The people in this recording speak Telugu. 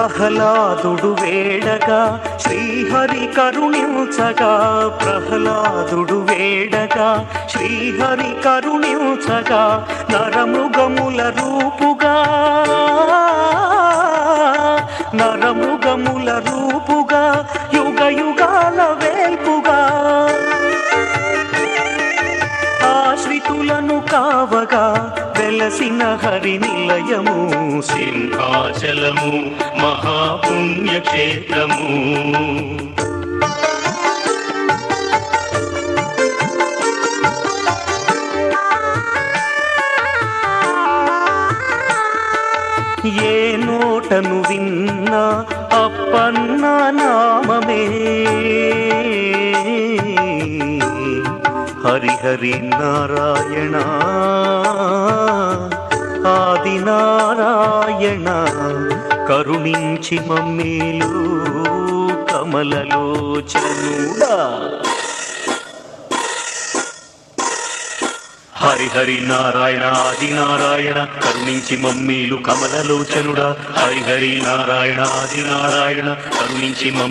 ప్రహ్లాదుడు వేడగా శ్రీహరి కరుణించగా ప్రహ్లాదుడు వేడగా శ్రీహరి కరుణించగా నరముగముల రూపుగా నరముగముల రూపుగా యుగ యుగాల వేల్పుగా. ఆశ్రితులను కావగా వెలసిన హరి నిలయము. సింహాచలము మహాపుణ్యక్షేత్రము ఏ నోటను విన్నా అప్పన్న నామమే. హరిహరి నారాయణ. ఆది నారాయణ కరుణించి మమ్మీలు కమలలోచనుడా. హరి హరి నారాయణ ఆది నారాయణ కరుణించి మమ్మీలు కమలలోచనుడా. హరి హరి నారాయణ ఆది నారాయణ కరుణించి మమ్మీ